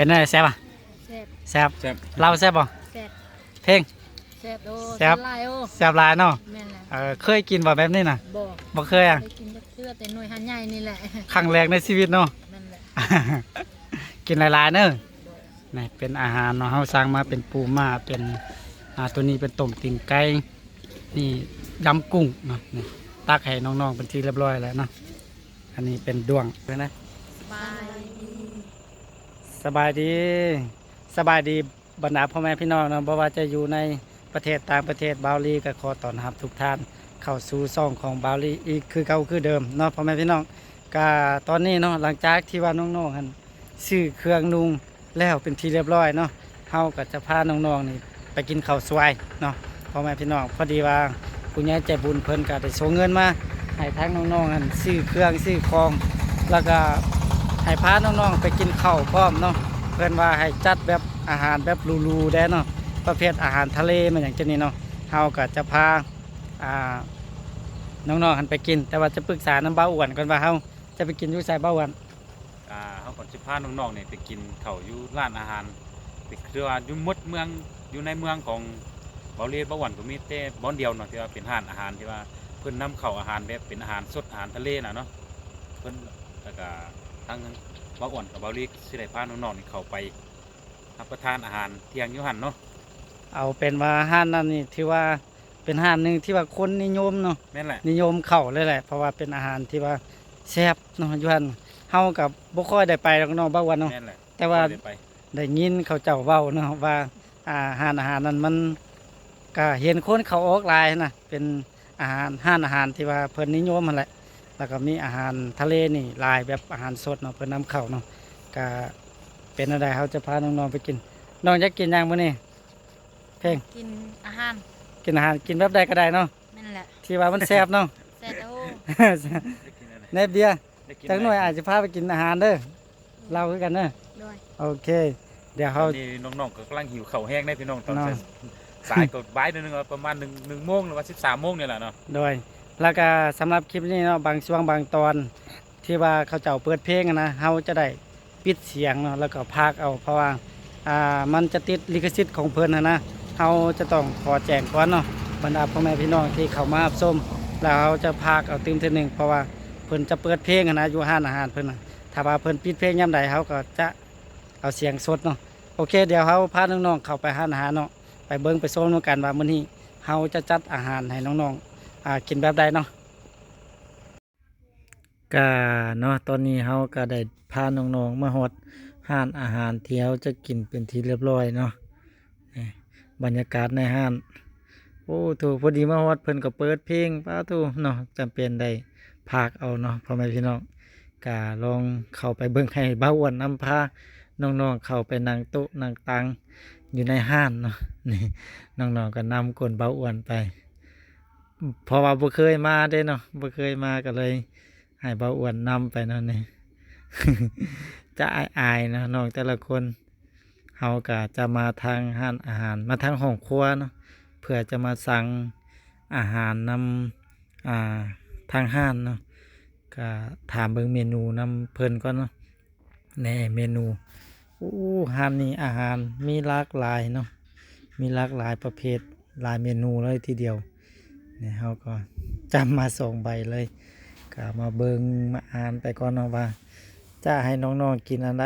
เป็นอะไรแซ่บอะแซ่บแซ่บแซ่บเราแซ่บบ่แซ่บเพลง แซ่บโอ้แซ่บลายโอ้แซ่บหลายเนาะแม่นแหละเออเคยกินบ่แบบนี้น่ะบอกบ่เคยอะ ไปกินจักเทื่อแต่หน่วยหันใหญ่นี่แหละครั้งแรกในชีวิตเนาะนั่นแหละกินหลายๆเนอะนี่เป็นอาหารเนาะเฮาสั่งมาเป็นปูม่าเป็นอ่าตัวนี้เป็นต้มติ่งไก่ นี่ยำกุ้งเนาะนี่ตักให้น้องๆเป็นที่เรียบร้อยแล้วเนาะ อันนี้เป็นดวงเลยนะ บาย สบายดีสบายดีบรรดาพ่อแม่พี่น้องเนาะบ่ว่าจะอยู่ในประเทศต่างประเทศบาลีก็ขอต้อนรับทุกท่านเข้าสู่ซ่องของบาลีอีกคือเก่าคือเดิมเนาะพ่อแม่พี่น้องก็ตอนนี้เนาะหลังจากที่ว่าน้องๆหันซื้อเครื่องนุ่งแล้วเป็นที่เรียบร้อยเนาะเฮาก็จะพาน้องๆนี่ไปกินข้าวสวยเนาะพ่อแม่พี่น้องพอดีว่าผู้ใหญ่ใจบุญเพิ่นก็ได้ส่งเงินมาให้ทางน้องๆหันซื้อเครื่องซื้อของแล้วก็ ให้พาน้องๆไปกินข้าวพร้อมเนาะเพื่อนว่าให้จัดแบบอาหารแบบหรูๆได้เนาะประเภทอาหารทะเลมันอย่างเช่นนี้เนาะเฮาก็จะพาอ่าน้องๆหันไปกิน แต่ว่าจะปรึกษาน้ำเบ้าอ้วนก่อนว่าเฮาจะไปกินอยู่ใส่เบ้าอ้วนอ่าเขาก่อนสิพาน้องๆเนี่ยไปกินข้าวอยู่ร้านอาหารไปคือว่าอยู่มดเมืองอยู่ในเมืองของเบาเลียนบ่หวันก็มีแต่บ่อนเดียวเนาะที่ว่าเป็นร้านอาหารที่ว่าเพิ่นนำเข้าอาหารแบบเป็นอาหารสดอาหารทะเลน่ะเนาะเพิ่นแล้วก็ ทั้งบ่อ่อนกับเบาเลียสิได้พาน้องๆนี่เข้าไปรับประทานอาหารเที่ยงอยู่หั่นเนาะเอาเป็นว่าห้านนั้นนี่ถือว่าเป็นห้านหนึ่งที่ว่าคนนิยมเนาะแม่นแหละนิยมเข้าเลยแหละ เพราะว่าเป็นอาหารที่ว่าแซ่บเนาะอยู่หั่นเฮากับบ่ค่อยได้ไปหรอกเนาะเบ้าอ้วนเนาะแม่นแหละแต่ว่าได้ไปได้ยินเขาเจ้าเว้าเนาะว่าอาหารอาหารนั้นมันก็เห็นคนเขาออกหลายนะเป็นอาหารห้านอาหารที่ว่าเพิ่นนิยมมันแหละ แล้วก็มีอาหารทะเลนี่หลายแบบอาหารสดเนาะเพิ่นนำเข้าเนาะก็เป็นอะไรเขาจะพาน้องๆไปกิน น้องจะกินหยังมื้อนี้เพ่งกินอาหารกินอาหารกินแบบใดก็ได้เนาะนั่นแหละที่ว่ามันแซ่บเนาะแซ่บโอ้ได้กินอะไรแนบเดียวได้กิจักหน่อยอาจจะพาไปกินอาหารเด้อเราคือกันเด้อด้วยโอเค เดี๋ยวเขาเขานี่น้องๆก็กำลังหิวข้าวแห้งได้พี่น้องตอนเนาะสายก็บ่ายหนึงว่าประมาณ1 1โมงหรือว่า13โมงนี่แหละเนาะโดย แล้วก็สำหรับคลิปนี้เนาะบางช่วงบางตอนที่ว่าเขาเจ้าเปิดเพลงนะเฮาจะได้ปิดเสียงเนาะแล้วก็พากเอาเพราะว่าอ่ามันจะติดลิขสิทธิ์ของเพิ่นนะนะเฮาจะต้องขอแจ้งก่อนเนาะบรรดาพ่อแม่พี่น้องที่เข้ามารับชมแล้วเฮาจะพากเอาตื่มเท่หนึงเพราะว่าเพิ่นจะเปิดเพลงอะนะอยู่ห้านอาหารเพิ่นนะถ้าว่าเพิ่นปิดเพลงยามใดเฮาก็จะเอาเสียงสดเนาะโอเค เดี๋ยวเฮาพาน้องๆเข้าไปห้านอาหารเนาะไปเบิ่งไปชมกันว่ามื้อนี้เฮาจะจัดอาหารให้น้องๆ อ่ากินแบบใดเนาะก็เนาะตอนนี้เฮาก็ได้พาน้องๆมาฮอดห้านอาหารที่เฮาจะกินเป็นที่เรียบร้อยเนาะบรรยากาศในห้านโอ้ถูกพอดีมาฮอดเพิ่นก็เปิดเพลงป้าตูเนาะจำเป็นได้พากเอาเนาะพ่อแม่พี่น้องก็ลองเข้าไปเบิ่งให้เบ้าอ้วนนำพาน้องๆเข้าไปนั่งโต๊ะนั่งตังอยู่ในห้านเนาะนี่น้องๆก็นำกลเบ้าอ้วนไป เพราะว่าบ่เคยมาเด้เนาะบ่เคยมาก็เลย ให้เบาอ้วนนำไปเนาะนี่จะอายอายๆนะน้องแต่ละคนเฮาก็จะมาทางห้านอาหาร มาทางห้องครัวเนาะเพื่อจะมาสั่งอาหารนำอ่าทางห้านเนาะก็ถามเบิ่งเมนูนำเพิ่นก่อนเนาะแน่เมนูอู้ห้านนี้อาหารมีหลากหลายเนาะมีหลากหลายประเภทหลายเมนูเลยทีเดียว เนี่ยเขาก็จำมาส่งใบเลยก็มาเบิงมาอ่านไปก่อนเนาะว่าจะให้น้องๆกินอะไร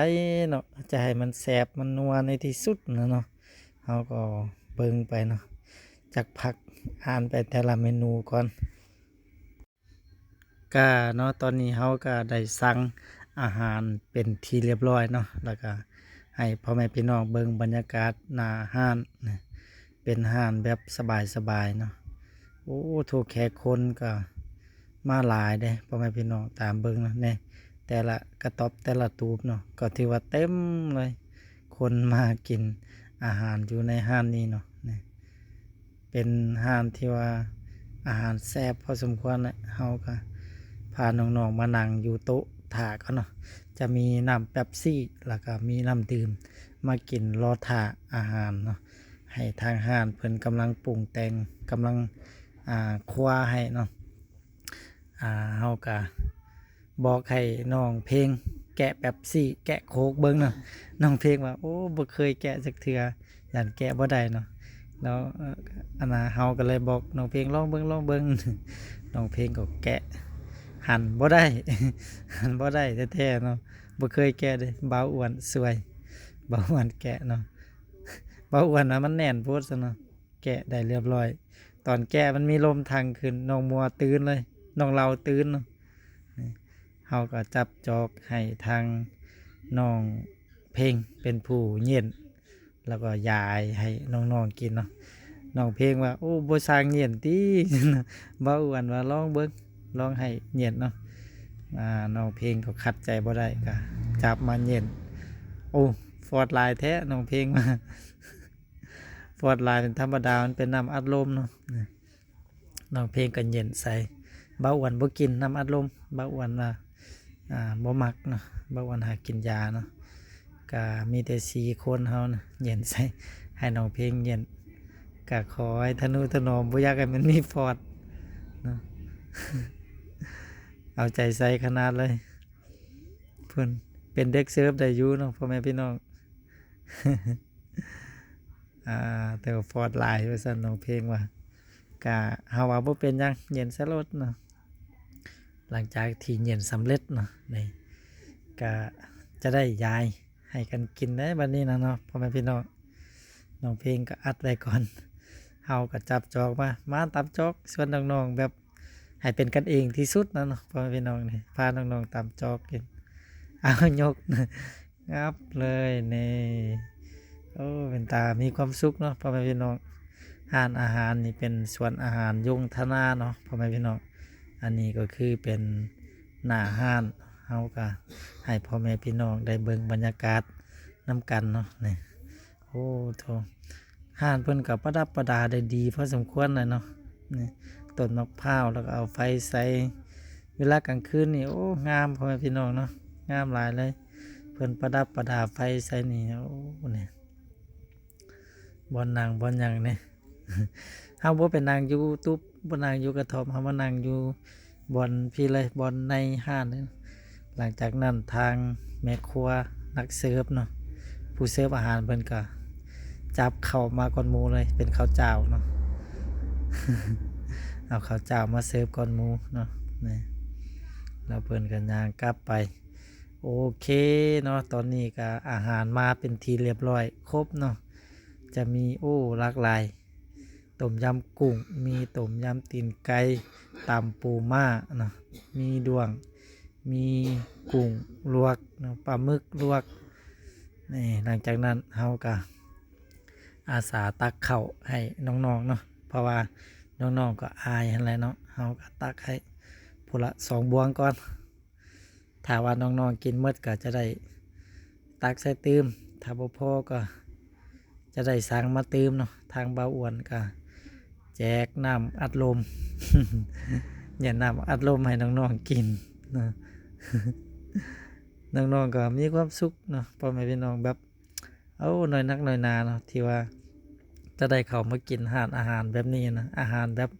เนาะจะให้มันแสบมันนัวในที่สุดนะเนาะเขาก็เบิงไปเนาะจากผักอ่านไปแต่ละเมนูก่อนก็เนาะตอนนี้เขาก็ได้สั่งอาหารเป็นที่เรียบร้อยเนาะแล้วก็ให้พ่อแม่พี่น้องเบิงบรรยากาศหน้าห้านเป็นห้านแบบสบายๆเนาะ โอ้ถูกแขกคนก็มาหลายเด้พ่อแม่พี่น้องตามเบิ่งนะเนี่ยแต่ละกระต๊อบแต่ละตูบเนาะก็ถือว่าเต็มเลย คนมากินอาหารอยู่ในห้านนี้เนาะเนี่ยเป็นห้านที่ว่าอาหารแซ่บพอสมควรเลยเฮาก็พาน้องๆมานั่งอยู่โต๊ะถาก็เนาะจะมีน้ำเป๊ปซี่แล้วก็มีน้ำดื่มมากินรอถาอาหารเนาะให้ทางห้านเพิ่นกำลังปรุงแต่งกำลัง อ่าครัวให้เนาะอ่าเฮากะบอกให้น้องเพลง แกะแบบสี่แกะโคกเบิ่งเนาะน้องเพลงว่าโอ้บ่เคยแกะจักเทื่อยันแกะบ่ได้เนาะแล้วอันน่ะเฮาก็เลยบอกน้องเพลงลองเบิ่งลองเบิ่งน้องเพลงก็แกะหันบ่ได้หันบ่ได้แท้ๆเนาะบ่เคยแกะเลยเบาอ้วนสวยเบาอ้วนแกะเนาะเบาอ้วนนะมันแน่นโพดซะเนาะแกะได้เรียบร้อย ตอนแกะมันมีลมทางขึ้นน้องมัวตื่นเลยน้องเราตื่นเนาะเฮาก็จับจอกให้ทางน้องเพลงเป็นผู้เย็นแล้วก็ยายให้น้องๆกินเนาะน้องเพลงว่าโอ้บ่สร้างเย็นติบาอ้วนว่าลองเบิ่งลองให้เย็นเนาะอ่าน้องเพลงก็ขัดใจบ่ได้ก็จับมาเย็นโอ้ฟอดลน์แท้น้องเพลงมา ฟอดลน์เป็นธรรมดา มันเป็นน้ำอัดลมเนาะน้องเพลงก็เย็นใส่เบาหวานบ่กินน้ำอัดลมเบาหวานว่าอ่าบ่มักเนาะเบาหวานหากินยาเนาะก็มีแต่สีคนเฮานะเย็นใส่ให้น้องเพลงเย็นก็ขอให้ทนุถนอมบ่อยากให้มันมีฟอร์ดเอาใจใส่ขนาดเลยเพื่อนเป็นเด็กเซิร์ฟได้อยู่เนาะพ่อแม่พี่น้อง อ่าแต่ว่าฟอร์ดไลน์ว่าสั่นน้องเพลงว่ากะเฮาว่าบ่เป็นยังเย็นซะรถเนาะหลังจากที่เย็นสำเร็จเนาะนี่กะจะได้ยายให้กันกินได้บัดนี้นะเนาะพ่อแม่พี่น้องน้องเพลงก็อัดไว้ก่อนเฮาก็จับจอกมา มาตับจอกส่วนน้องๆแบบให้เป็นกันเองที่สุดนะเนาะพ่อแม่พี่น้องนี่พาน้องๆตามจอกกินเอายกงับเลยนี่ โอ้เป็นตา มีความสุขเนาะพ่อแม่พี่น้องหานอาหารนี่เป็นส่วนอาหารยงธนาเนาะพ่อแม่พี่น้อง อันนี้ก็คือเป็นหน้าห้านเฮาก็ให้พ่อแม่พี่น้องได้เบิ่งบรรยากาศน้ำกันเนาะนี่โอ้โถห้านเพิ่นกับประดับประดาได้ดีพอสมควรเลยเนาะนี่ต้นมะพร้าวแล้วก็เอาไฟใส่เวลากลางคืนนี่โอ้งามพ่อแม่พี่น้องเนาะงามหลายเลย เพิ่นประดับประดาไฟใส่นี่โอ้เนี่ย บอนนางบอนหยังเนี่ยเฮาบ่เป็นนางอยู่ตุ๊บบ่นางอยู่กระท่อมเฮามานั่งอยู่บอนพี่เลยบอนในห้านเลยหลังจากนั้นทางแม่ครัวนักเสิร์ฟเนาะผู้เสิร์ฟอาหารเพิ่นก็จับเข้ามาก่อนหมูเลยเป็นข้าวเจ้าเนาะเอาข้าวเจ้ามาเสิร์ฟก่อนหมูเนาะนี่แล้วเพิ่นกันยางกลับไปโอเคเนาะตอนนี้ก็อาหารมาเป็นทีเรียบร้อย ครบเนาะ จะมีโอ้หลากหลายต้มยำกุ้ง มีต้มยำตีนไก่ตำปูม่าเนาะมีดวง มีกุ้งลวกเนาะปลาหมึกลวกนี่หลังจากนั้นเฮาก็อาสาตักเข้าให้น้องๆเนาะเพราะว่าน้องๆก็อายอะไรเนาะเฮาก็ตักให้ผู้ละสองบวงก่อนถ้าว่าน้องๆกินหมดก็จะได้ตักใส่ตืมถ้าบ่พอก็ จะได้สั่งมาเตืมเนาะทางเบาอ้วนก็แจกน้ำอัดลมอย่าน้ำอัดลมให้น้องๆกินนะน้องๆก็มีความสุขเนาะพ่อแม่พี่น้องแบบเอาหน่อยนักหน่อยนาเนาะที่ว่าจะได้เขามากินอาหารอาหารแบบนี้นะอาหารแบบ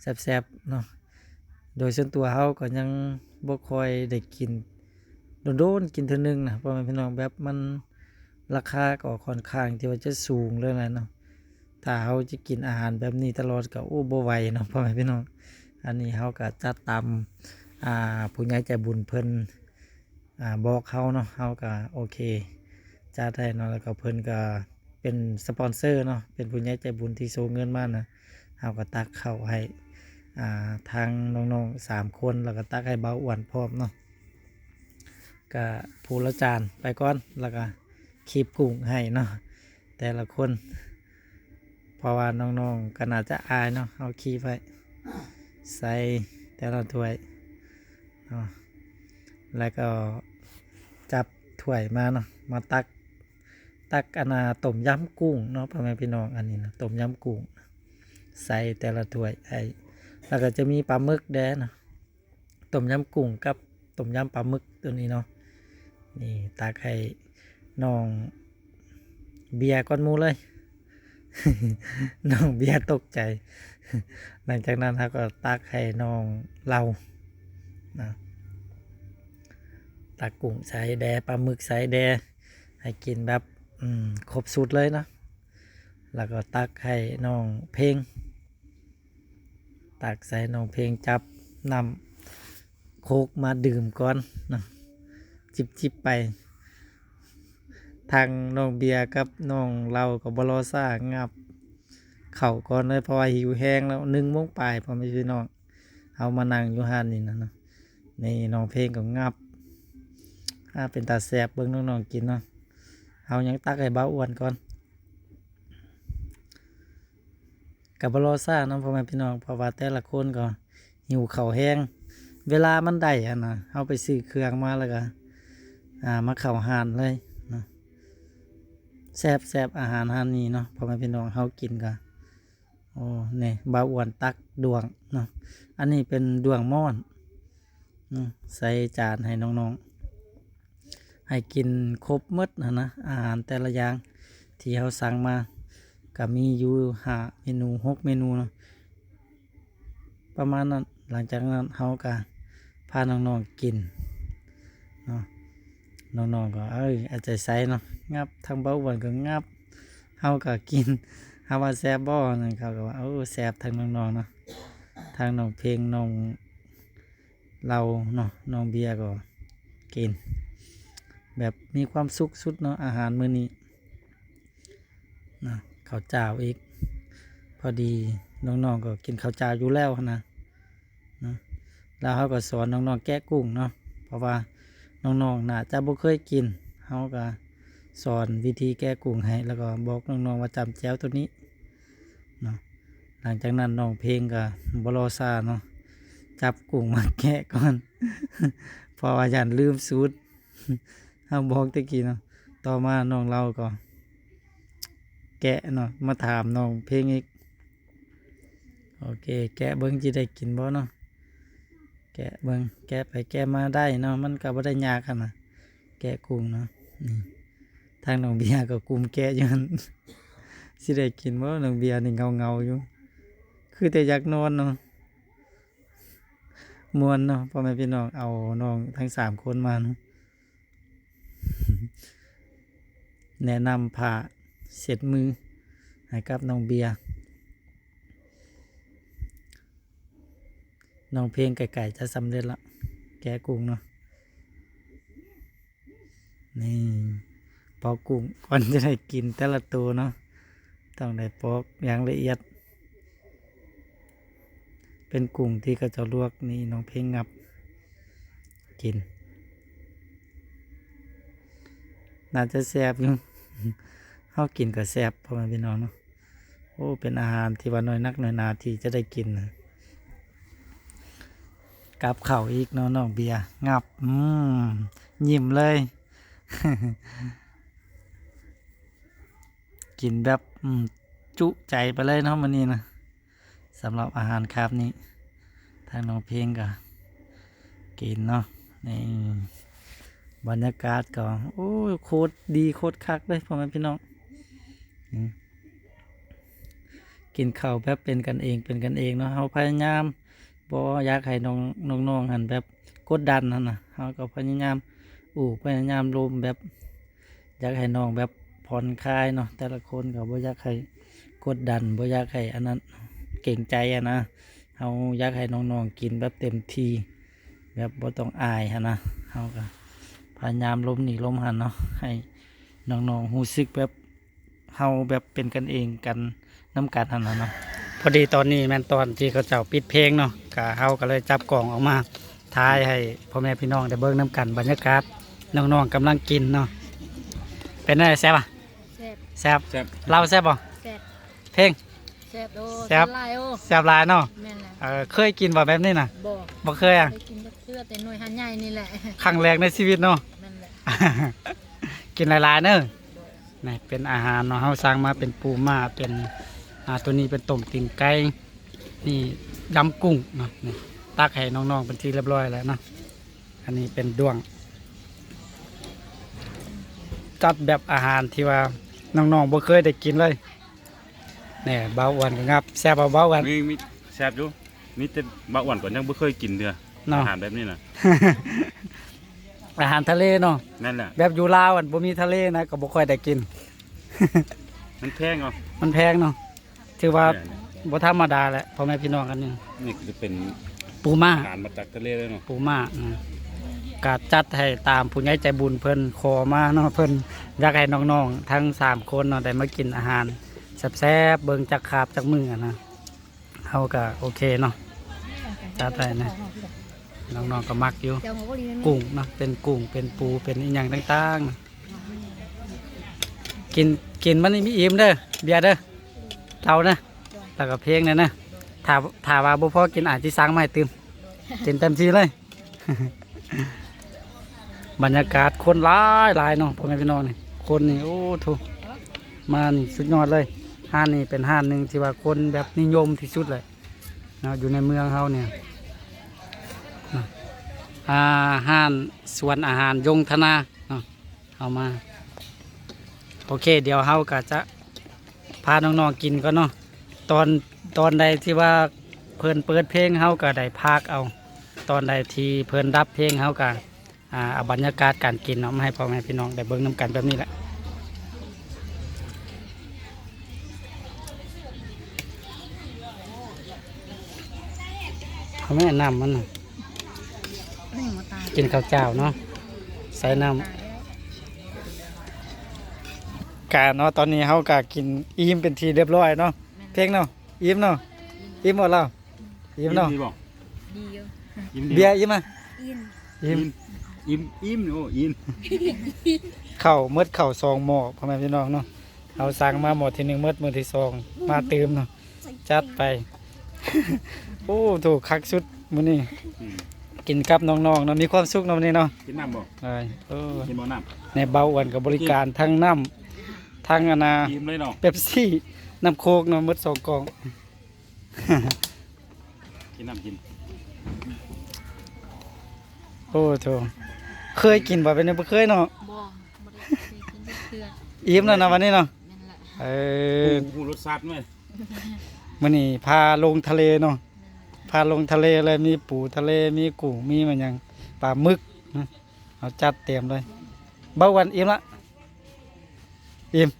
แซ่บๆเนาะโดยส่วนตัวเฮาก็ยังบ่ค่อยได้กินโดนๆกินเท่านึงนะเพราะมันพี่น้องแบบมัน ราคาก็ค่อนข้างที่ว่าจะสูงเลยนะเนาะถ้าเฮาจะกินอาหารแบบนี้ตลอดก็โอ้บ่ไหวเนาะพ่อแม่พี่น้อง อันนี้เฮาก็จัดตามอ่าผู้ใหญ่ใจบุญเพิ่นอ่าบอกเฮาเนาะเฮาก็โอเคจัดให้เนาะแล้วก็เพิ่นก็เป็นสปอนเซอร์เนาะเป็นผู้ใหญ่ใจบุญที่โซเงินมานะเอาก็ตักเข้าให้อ่าทางน้องๆสามคนแล้วก็ตักให้เบาอ้วนพร้อมเนาะก็ผู้ละจานไปก่อนแล้วก็ คีบกุ้งให้เนาะแต่ละคนเพราะว่าน้องๆก็น่าจะอายเนาะเอาคีไว้ใส่แต่ละถ้วยเนาะแล้วก็จับถ้วยมาเนาะมาตักตักอนนาต้มยำกุ้งเนาะพ่อแม่พี่น้องอันนี้นะต้มยำกุ้ง ใส่แต่ละถ้วยไอ้แล้วก็จะมีปลาหมึกแดงนะต้มยำกุ้งกับต้มยำปลาหมึกตัวนี้เนาะนี่ตักให้ น้องเบียร์ก้อนมูเลย น้องเบียร์ตกใจ หลังจากนั้นเขาก็ตักให้น้องเรานะตักกุ้งใส่แดปลาหมึกใส่แด ให้กินแบบครบสูตรเลยนะ แล้วก็ตักให้น้องเพลง ตักใส่น้องเพลงจับนำโคกมาดื่มก่อนนะจิบจิบไป ทางน้องเบียร์กับน้องเรากับบรอซ่างับ เข่าก่อนเลยเพราะว่าหิวแห้งแล้วนึ่งโมงปลายพอไม่ใช่น้องเอามานั่งอยู่ห้านนี่นะเนาะนี่น้องเพลงก็งับถ้าเป็นตาแสบเบิ่งน้องๆกินเนาะเอายังตักให้เบาอ้วนก่อนกับบรอซ่าเนาะพ่อแม่พี่น้องเพราะว่าแต่ละคนก็หิวเข่าแห้งเวลามันได้อะนะเอาไปซื้อเครื่องมาแล้วก็อ่ามาเข่าหานเลย แซบแซบอาหารหานนี้เนาะพอม่พี่น้องเฮากินกันโอ้เนี่ยบาอ้วนตักดวงเนาะอันนี้เป็นดวงม่อนใส่จานให้น้องๆ ให้กินครบมดนะนะอาหารแต่ละอย่างที่เขาสั่งมาก็มีอยู่หาเมนูหกเมนูเนาะประมาณนั้นหลังจากนั้นเขาก็พาน้องๆกินเนาะ น้องๆก็เอ้ยอาจจะใส่เนาะงับทางเบาหวานก็งับเขาก็กินเขาว่าแซบบ่นั่นเขาก็ว่าเออแซบทางน้องๆเนาะทางน้องเพลงน้องเราเนาะน้องเบียร์ก็กิน แบบมีความสุขสุดเนาะอาหารมื้อนี้นะข้าวเจ้าอีก พอดีน้องๆก็กินข้าวเจ้าอยู่แล้วนะนะแล้วเขาก็สอนน้องๆแกะกุ้งเนาะเพราะว่า น้องๆน่าจะบ่เคยกินเขาก็สอนวิธีแกะกุ้งให้ แล้วก็บอกน้องๆว่าจำแจ้วตัวนี้เนาะหลังจากนั้นน้องเพลงก็บรอซาเนาะจับกุ้งมาแกะก่อนเพราะว่ายันลืมสูตรเฮาบอกตะกี้เนาะต่อมาน้องเราก็ แกะเนาะมาถามน้องเพลงอีกโอเค แกะเบิ้งจะได้กินบ่เนาะ แกะเบิงแกะไปแกะมาได้เนาะมันก็บ่ได้ยากขนาดแกะกุ้งเนาะนี่ทางน้องเบียร์ก็กลุ่มแกะอยู่หั่นสิได้กินบ่น้องเบียร์นี่เงาเงาๆอยู่ คือแต่อยากนอนเนาะมวนเนาะพ่อแม่พี่น้องเอาน้องทั้งสามคนมาเนาะแนะนำผ่าเสร็จมือให้กับน้องเบียร์ น้องเพลงไก่ๆจะสำเร็จละ แกะกุ้งเนาะ นี่ปอกกุ้งก่อนจะได้กินแต่ละตัวเนาะ ต้องได้ปอกอย่างละเอียด เป็นกุ้งที่ก็จะลวกนี่น้องเพลงงับ กิน น่าจะแซ่บอยู่เฮากินก็แซ่บพ่อแม่พี่น้องเนาะ โอ้ เป็นอาหารที่ว่าน้อยนักน้อยนาที่จะได้กินนะ กับเข้าอีกเนาะน้องเบียร์งับ อืมยิ้มเลย กินแบบอืมจุใจไปเลยเนาะมันนี้นะสำหรับอาหารคาบนี้ ทางน้องเพลงก็กินเนาะนี่บรรยากาศก็โอ้ยโคตรดีโคตรคักเลยพ่อแม่พี่น้องกินข้าวแบบเป็นกันเองเป็นกันเองเนาะเราพยายาม บ่อยากให้น้องน้องๆหันแบบกดดันนั่นนะเราก็พยายามอู้พยายามรวมแบบ อยากให้น้องแบบผ่อนคลายเนาะแต่ละคนก็บ่อยากให้กดดันบ่อยากให้อันนั้นเก่งใจอะนะเราอยากให้น้องๆกินแบบเต็มที่แบบบ่ต้องอายฮะนะเราก็พยายามล้มหนีล้มหันเนาะให้น้องๆหูซึกแบบเฮาแบบเป็นกันเองกันน้ำกันหันนะเนาะ พอดีตอนนี้แม่นตอนที่เขาเจ้าปิดเพลงเนาะกะเฮาก็เลยจับกล่องออกมาทายให้พ่อแม่พี่น้องได้เบิ่งน้ำกันบรรยากาศน้องๆกำลังกินเนาะเป็นไงแซ่บอะแซ่บแซ่บแซ่บ เราแซ่บบ่แซ่บเพลง แซ่บโอ้แซ่บ ลายโอ้แซ่บหลายเนาะแม่นแหละเออเคยกินบ่แบบนี้น่ะบ่บ่เคยอะได้กินจักเทื่อแต่หน่วยหันใหญ่นี่แหละครั้งแรกในชีวิตเนาะ แม่นแหละกินหลายๆเนอะนี่เป็นอาหารเนาะเฮาสร้างมาเป็นปูม่าเป็น อ่าตัวนี้เป็นต้มติ่งไก่นี่ยำกุ้งเนาะนี่ตักให้น้องๆเป็นที่เรียบร้อยแล้วเนาะอันนี้เป็นด้วง จัดแบบอาหารที่ว่าน้องๆบ่เคยได้กินเลยเนี่ยเบาอ้วนก็งับแซ่บเบาๆกันมีมีแซ่บอยู่มีแต่บางวันก่อนยังบ่เคยกินเด้อเนาะอาหารแบบนี้น่ะอาหารทะเลเนาะนั่นแหละแบบอยู่ลาวอันบ่มีทะเลนะก็บ่ค่อยได้กิน มันแพงเนาะมันแพงเนาะ ถือว่าบ่ธรรมดาแหละพ่อแม่พี่น้องกันนี่นี่จะเป็นปูม่าอาหารมาจากทะเลเลยเนาะปูม่านะก็จัดให้ตามผู้ใหญ่ใจบุญเพิ่นขอมาเนาะเพิ่นอยากให้น้องๆทั้งสามคนเนาะได้มากินอาหารแซ่บๆเบิ่งจักขาบจักมืออะนะเฮาก็โอเคเนาะ จัดไปนะ น้องๆก็มักอยู่เจ้าหัวบ่ดีแม่นกุ้งเนาะเป็นกุ้งเป็นปูเป็นอีหยังต่างๆ กินกินมันนี่มีอิ่มเด้อเบียร์เด้อ เรานะแล้วก็เพลงเนี่ยนะถ้าถ้าว่าบ่พอกินอาจสิสั่งมาให้ตื่มกินเต็มที่เลย บรรยากาศคนหลายหลายเนาะพ่อแม่พี่น้องนี่คนนี่โอ้ทุมานี่สุดยอดเลยห้านนี่เป็นห้านหนึ่งที่ว่าคนแบบนิยมที่สุดเลยเนาะอยู่ในเมืองเฮาเนี่ยอาหารสวนอาหารยงธนาเนาะเอามา โอเค เดี๋ยวเฮาก็จะพาน้องๆกินก็เนาะตอนตอนใดที่ว่าเพิ่นเปิดเพลงเฮาก็ได้พากเอา ตอนใดที่เพิ่นรับเพลงเฮาก็อ่าเอาบรรยากาศการกินเนาะมาให้พ่อแม่พี่น้องได้เบิ่งนํกันแบบนี้แหละเขาไม่แนะนำมันน่ะนี่หมอตายกินข้าวเจ้าเนาะใส่น้ตายแล้วำ กาเนาะตอนนี้เฮากะกินอิ่มเป็นทีเรียบร้อยเนาะเพลงเนาะอิ่มเนาะอิ่มหมดแล้วอิ่มเนาะดีบ่ดีอยู่อิ่มดีเบียร์อิ่มอะอินอิ่มอิ่มอิ่มโอ้อิ่มข้าวเมดข้าวซองหม้อพ่อแม่พี่น้องเนาะเอาสั่งมาหมดที่หนึ่งเมดมือที่สองมาเติมเนาะจัดไปโอ้ถูกคักสุดมื้อนี้อืมกินกับน้องๆเนาะมีความสุขเนาะมื้อนี้เนาะกินน้ำบ่เอ้ยเออกินบ่น้ในเบาอ้วนกับบริการทั้งน้ำ ทั้งอนาำอิ่มเลยเนาะเป๊ปซี่น้ำโคกเนาะหมดสองกล่อง กินน้ำกิน โอ้โถเคยกินบ่เป็นบ่เคยเนาะบ่บ่ได้เคยกินจักเทื่ออิ่มแล้วนะวันนี้เนาะนั่นแหละเออหูหูรสชาติไหมมื้อนี้พาลงทะเลเนาะพาลงทะเลเลยมีปูทะเลมีกุ้งมีมันหยังปลาหมึกนะเอาจัดเตรียมเลยเบาหวันอิ่มละ อิ่ม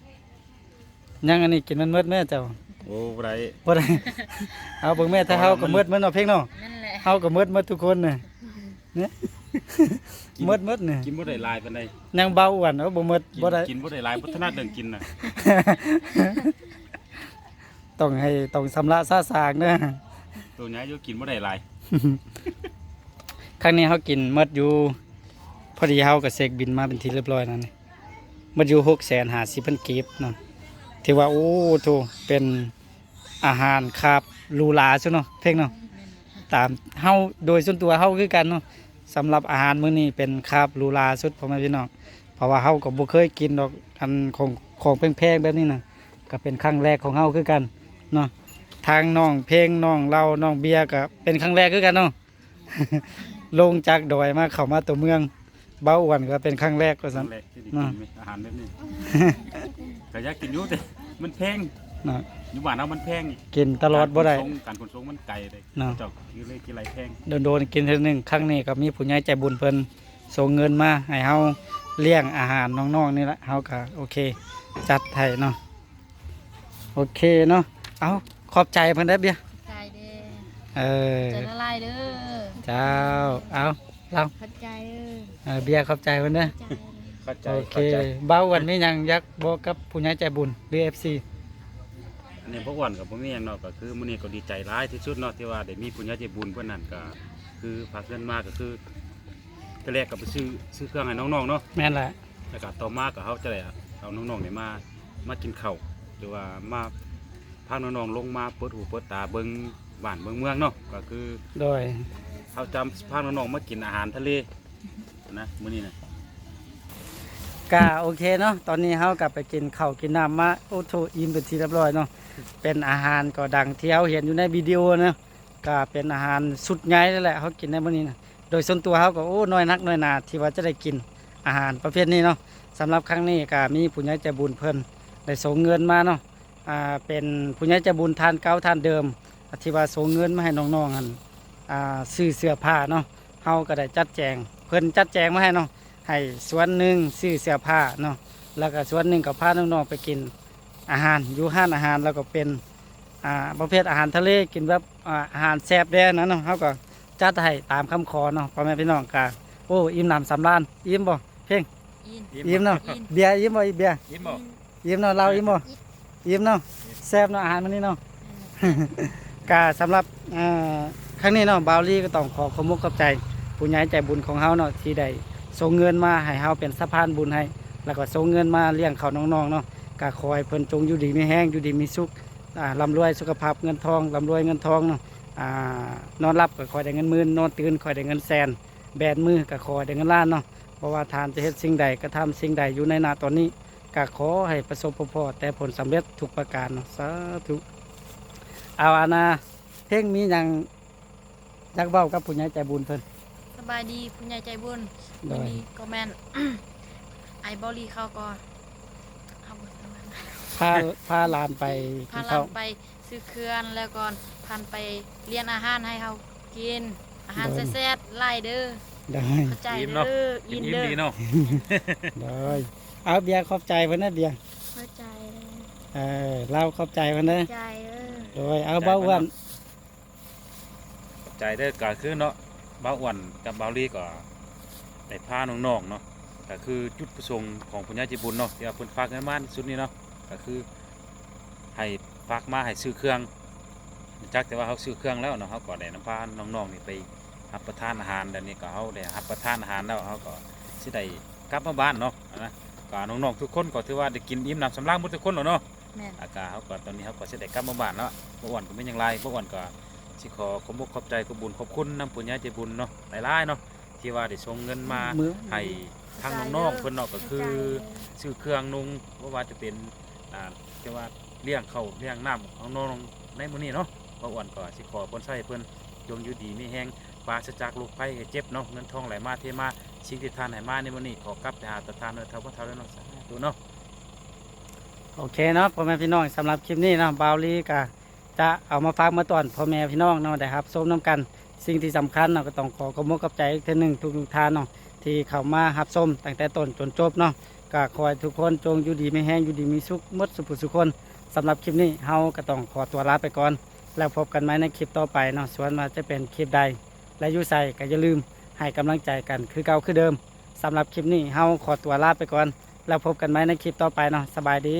ยังอันนี้กินมันหมดแม่เจ้าโอ้ไรบ่ได้ เอาเบิ่งแม่ถ้าเฮาก็หมดหมดเนาะเพ่งเนาะนั่นแหละเฮาก็หมดหมดทุกคนน่ะเนี่ยหมดหมดเนี่ยกินบ่ได้หลายปานใดยังเบาอ้วนเอาบ่หมดกินบ่ได้กินบ่ได้หลายพัฒนาเรื่องกินน่ะต้องให้ต้องสำระซาสางเด้อตัวใหญ่อยู่กินบ่ได้หลายครั้งนี้เฮากินหมดอยู่พอดีเฮาก็เสกบินมาเป็นที่เรียบร้อยนั่นนี่ห มดอยู่650,000กีบเนาะถือว่าโอ้โถเป็นอาหารคาบหรูหราซุเนาะเพ่งเนาะตามเฮาโดยส่วนตัวเฮาคือกันเนาะสำหรับอาหารมื้อนี้เป็นคาบหรูหราสุดพ่อแม่พี่น้องเพราะว่าเฮาก็บ่เคยกินดอกอันของของแพงๆแบบนี้นะก็เป็นครั้งแรกของเฮาคือกันเนาะทางน้องเพลงน้องเราน้องเบียร์ก็เป็นครั้งแรกคือกันเนาะลงจากดอยมาเข้ามาตัวเมือง เบ้าอ้วนก็เป็นครั้งแรกก็คซั่รั้นงแรกที่ได้น่ะกินไหมอาหารแบบนี้ก็อยากกินอยู่แต่มันแพงเนาะอยู่บ้านเรามันแพงกินตลอดบ่ได้ การขนส่งการขนส่งมันไกลเลยเนาะ เจ้าคือเลยกินไรแพงโดนๆกินเทื่อหนึงครั้งนี้ก็มีผู้ใหญ่ใจบุญเพิ่นส่งเงินมาให้เฮาเลี้ยงอาหารน้องๆนี่ละเฮาก็โอเค จัดให้เนาะโอเคเนาะเอาขอบใจเพิ่นได้อเบียร์ใจเด้เออ ใจละลายเด้อ เจ้า เอา เราพัดใจเด้อเออเบียร์ขอบใจเพิ่นเด้อใจเข้าใจโอเคเข้าใจเบ้าอ้วนมีหยังอยากบอกกับผู้ใหญ่ใจบุญหรือ FC อันนี้พวกอ้วันกับพวกนี้อย่างเนาะก็คือมื้อนี้ก็ดีใจร้ายที่สุดเนาะที่ว่าได้มีปุญญาใจบุญเพื่อนนั่นก็คือพาเพื่อนมาก็คือก็แรกก็ไปซื้อซื้อเครื่องให้น้องๆเนาะ แม่นแหละแล้วก็ต่อมาก็เขาจะได้เอาน้องๆเนี่ยมา มากินข้าวหรือว่ามาพาน้องๆลงมาเปิดหูเปิดตาเบิ่งบ้านเบิ่งเมืองเนาะก็คือโดย เขาจำพาน้องๆมากินอาหารทะเลนะมื้อนี้นะก็โอเคเนาะตอนนี้เฮากลับไปกินข้าวกินน้ำมาโอ้โถอิ่มเป็นที่เรียบร้อยเนาะเป็นอาหารก็ดังเที่เฮาเห็นอยู่ในวิดีโอนะก็เป็นอาหารสุดใหญ่นั่นแหละเฮากินในมื้อนี้นะโดยส่วนตัวเฮาก็โอ้น้อยนักน้อยหนาที่ว่าจะได้กินอาหารประเภทนี้เนาะสำหรับครั้งนี้ก็มีผู้ใหญ่ใจบุญเพิ่นได้ส่งเงินมาเนาะอ่าเป็นผู้ใหญ่ใจบุญทานเก่าทานเดิมที่ว่าส่งเงินมาให้น้องๆหั่น ซื้อเสื้อผ้าเนาะเฮาก็ได้จัดแจง เพิ่นจัดแจงมาให้เนาะให้ส่วนหนึ่งซื้อเสื้อผ้าเนาะแล้วก็ส่วนหนึ่งก็พาน้องๆไปกินอาหารอยู่ห้านอาหารแล้วก็เป็นอ่าประเภทอาหารทะเลกินแบบอ่าอาหารแซ่บแด้นะเนาะเขาก็จัดให้ตามคำขอเนาะพ่อแม่พี่น้องกาโอ้อิ่มหนำสำราญอิ่มบ่เพ่งอินอิ่มเนาะเบียร์อิ่มบ่เบียร์ยิ้มบ่อิ่มเนาะเราอิ่มบ่อิ่มเนาะแซ่บเนาะอาหารมื้อนี้เนาะกาสำหรับเอ่อ ครั้งนี้เนาะบาวลี่ก็ต้องขอขอมุกขอบใจผู้ใหญ่ใจบุญของเฮาเนาะที่ได้ส่งเงินมาให้เฮาเป็นสะพานบุญให้ แล้วก็ส่งเงินมาเลี้ยงเขาน้องๆเนาะก็ขอให้เพิ่นจงอยู่ดีมีแห้งอยู่ดีมีสุขอ่าร่ำรวยสุขภาพเงินทองร่ำรวยเงินทองเนาะอ่านอนรับก็ขอให้ได้เงินหมื่นนอนตื่นขอให้ได้เงินแสนแบนมือก็ขอให้ได้เงินล้านเนาะเพราะว่าทานจะเฮ็ดสิ่งใดก็ทำสิ่งใดอยู่ในนาตอนนี้ก็ขอให้ประสบพอแต่ผลสำเร็จทุกประการเนาะสาธุเอาอานาเพ่งมีอย่าง อยากเบ้ากับผู้ใหญ่ใจบุญเพิ่น สบายดีคุณยายใจบุญโดวันยนี้ก็แมนไอบอลีเข้าก่อนเอาหมดแล้วมันพา พาหลานไปกิพานหลาข้าวนไปซื้อเครื่องแล้วก่อนพันไปเรียนอาหารให้เขากิน อาหารแซ่บๆไล่เด้อได้เข้าใจยิ้มเนาะ เด้อยิ้อิมนยิ้มเด้อดีเนาะได้เอาเบียร์ขอบใจเพิ่นนะเบียร์เข้าใจเลยเออเราขอบใจเพิ่นนะใจเด้อโดยเอาเบ้าอ้วนขอบ ใจเด้อก็คือเนาะบ้าวอ้วนกับบ้าวลีก็ได้พาน้องๆเนาะก็คือจุดประสงค์ของผู้ใหญ่ใจบุญเนาะที่ว่าเพิ่นฝากเงินมาสุดนี้เนาะก็คือให้ฝากมาให้ซื้อเครื่องจักแต่ว่าเขาซื้อเครื่องแล้วเนาะเขาก็ได้นำพาน้องๆนี่ไปรับประทานอาหารเดี๋ยวนี้ก็เขาได้รับประทานอาหารแล้วเขาก็สิได้กลับมาบ้านเนาะนะก็น้องๆทุกคนก็ถือว่าได้กินอิ่มหนำสำราญหมดทุกคนแล้วเนาะแม่นอากาเขาก็ตอนนี้เขาก็จะได้กลับมาบ้านแล้วบ่อ่อนก็ไม่ยังไรบ่อ่อนก็ สิขอขอบมุกขอบใจขอบบุญขอบคุณน้ำปุญญาใจบุญเนาะหลายๆเนาะที่ว่าได้ส่งเงินมามือให้ทางน้องๆเพิ่นเนาะก็คือซื้อเครื่องนุ่งบ่ว่าจะเป็นอ่าที่ว่าเลี้ยงข้าวเลี้ยงน้ำของน้องๆในมื้อนี้เนาะบ่อ่อนก็สิขอเพิ่นใช้เพิ่นจงอยู่ดีมีแฮงปราศจากโรคภัยไข้เจ็บเนาะเงินทองไหลมาเทมาสิ่งที่ทานให้มาในมื้อนี้ขอกลับไปหาตาทานเด้อเท่าบ่เท่าเด้อเนาะสาธุเนาะ โอเคเนาะพ่อแม่พี่น้องสำหรับคลิปนี้เนาะบาวลีก็ จะเอามาฝากมาตอนพ่อแม่พี่น้องเนาะได้ครับส้มน้ำกันสิ่งที่สำคัญเนาะก็ต้องขอขอบมุกขอบใจอีกเทีหนึ่งทุกๆท่านเนาะที่เข้ามารับส้มตั้งแต่ต้นจนจบเนาะก็ขอให้ทุกคนจงอยู่ดีไม่แห้งอยู่ดีมีสุขมดสุขสุขคนสำหรับคลิปนี้เฮาก็ต้องขอตัวลาไปก่อน แล้วพบกันไหมในคลิปต่อไปเนาะส่วนว่าจะเป็นคลิปใด และอยูใส่ก็อย่าลืมให้กำลังใจกันคือเก่าคือเดิมสำหรับคลิปนี้เฮาขอตัวลาไปก่อน แล้วพบกันไหมในคลิปต่อไปเนาะสบายดี